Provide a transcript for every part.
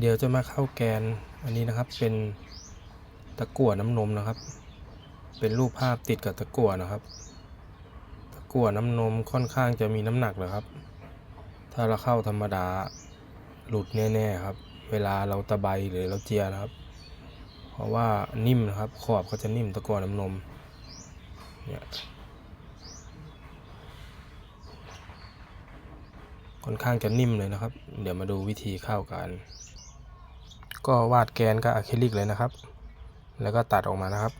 เดี๋ยวจะมาเข้าแกนอันนี้นะครับเป็นตะกั่วน้ำนมนะครับ เป็นรูปภาพติดกับตะกั่วนะครับ ตะกั่วน้ำนมค่อนข้างจะมีน้ำหนักเลยครับ ถ้าเราเข้าธรรมดาหลุดแน่ๆครับ เวลาเราตะไบหรือเราเจียนะครับ เพราะว่านิ่มนะครับ ขอบก็จะนิ่มตะกั่วน้ำนมเนี่ยค่อนข้างจะนิ่มเลยนะครับ เดี๋ยวมาดูวิธีเข้ากัน ก็วาดแกนกับอะคริลิกเลยนะครับ แล้วก็ตัดออกมานะครับ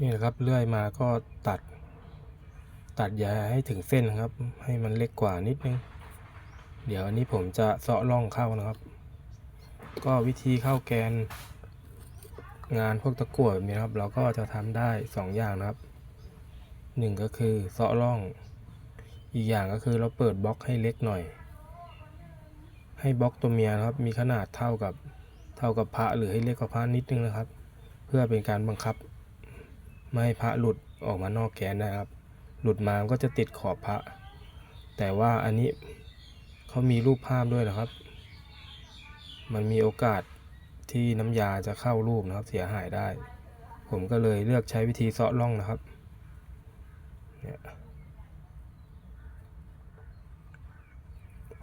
นี่นะครับเลื่อยมาก็ตัด ตัดยาให้ถึงเส้นครับ ให้มันเล็กกว่านิดนึง เดี๋ยวอันนี้ผมจะเสาะร่องเข้านะครับ ก็วิธีเข้าแกน งานพวกตะกั่วแบบนี้ครับ เราก็จะทำได้สองอย่างนะครับหนึ่งก็คือเสาะร่อง อีกอย่างก็คือเราเปิดบล็อกให้เล็กหน่อย ให้บล็อกตัวเมียนะครับ มีขนาดเท่ากับเท่ากับพระหรือให้เล็กกว่าพระนิดนึงนะครับ เพื่อเป็นการบังคับ ไม่ให้พระหลุดออกมานอกแกนนะครับ หลุดมาก็จะติดขอบพระ แต่ว่าอันนี้เขามีรูปภาพด้วยนะครับ มันมีโอกาสที่น้ำยาจะเข้ารูปนะครับ เสียหายได้ ผมก็เลยเลือกใช้วิธีเซาะร่องนะครับ เนี่ย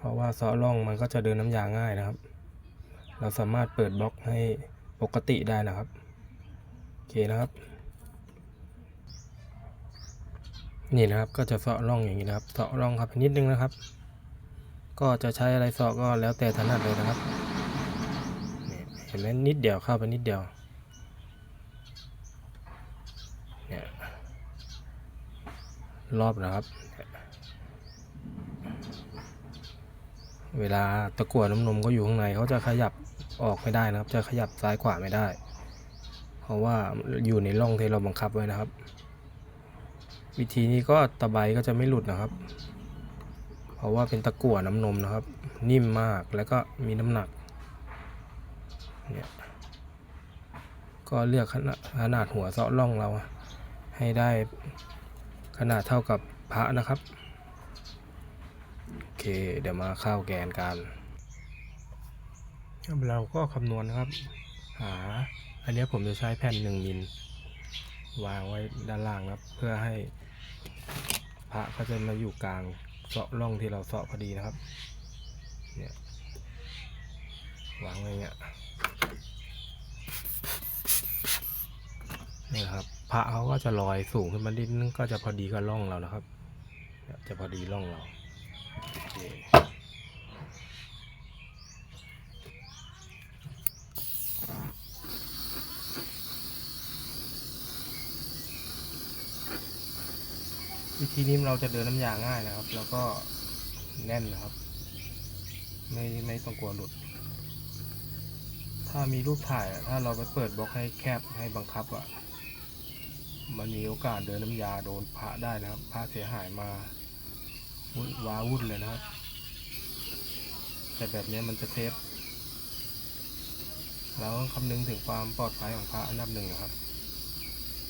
เพราะว่าเซาะร่องมันก็จะเดินน้ำยาง่ายนะครับ เราสามารถเปิดบล็อกให้ปกติได้นะครับ โอเคนะครับ นี่นะครับก็จะเสาะร่องอย่างนี้นะครับเสาะร่องครับนิดนึงนะครับ ก็จะใช้อะไรเสาะก็แล้วแต่ถนัดเลยนะครับเห็นไหมนิดเดียวเข้าไปนิดเดียวเนี่ยรอบนะครับ เวลาตะกั่วน้ำนมก็อยู่ข้างในเขาจะขยับออกไม่ได้นะครับ จะขยับซ้ายขวาไม่ได้ เพราะว่าอยู่ในร่องที่เราบังคับไว้นะครับ วิธีนี้ก็ตะไบก็จะไม่หลุดนะครับ เพราะว่าเป็นตะกั่วน้ำนมนะครับ นิ่มมากแล้วก็มีน้ำหนักเนี่ยก็เลือกขนาดขนาดหัวเสาะร่องเราให้ได้ขนาดเท่ากับพระนะครับ เค เดี๋ยวมาเข้าแกนกันเราก็คำนวณนะครับ หา อันนี้ผมจะใช้แผ่นหนึ่งมิลวางไว้ด้านล่างครับ เพื่อให้พระก็จะมาอยู่กลางเสาะร่องที่เราเสาะพอดีนะครับ เนี่ยวางไว้อย่างเงี้ยนี่ครับ พระเขาก็จะลอยสูงขึ้นมานิดนึงก็จะพอดีกับร่องเรานะครับเนี่ยจะพอดีร่องเราโอ เควิธีนี้เราจะเดินน้ำยาง่ายนะครับ แล้วก็แน่นนะครับ ไม่ไม่ต้องกลัวหลุด ถ้ามีรูปถ่ายถ้าเราไปเปิดบล็อกให้แคบให้บังคับอะมันมีโอกาสเดินน้ำยาโดนพระได้นะครับพระเสียหายมา วุ่นว้าวุ่นเลยนะครับ แต่แบบนี้มันจะเซฟเราต้องคำนึงถึงความปลอดภัยของพระอันดับหนึ่งนะครับ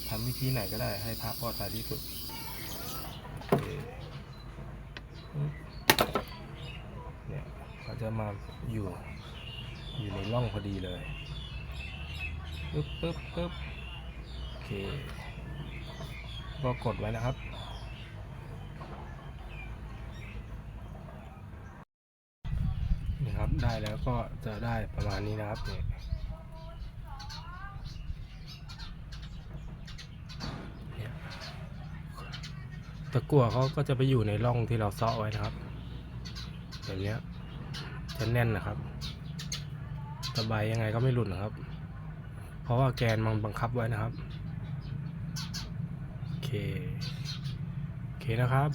ทำวิธีไหนก็ได้ให้พระปลอดภัยที่สุดเคเนี่ยเขาจะมาอยู่อยู่ในร่องพอดีเลยปึ๊บปึ๊บปึ๊บโอเคก็กดไว้นะครับ นี่ครับ ได้แล้ว ก็จะได้ประมาณนี้นะครับเนี่ยตะกั่วเขาก็จะไปอยู่ในร่องที่เราเซาะไว้นะครับแบบเนี้ยจะแน่นนะครับตะไบยังไงก็ไม่หลุดนะครับ เพราะว่าแกนมันบังคับไว้นะครับ โอเค โอเคนะครับ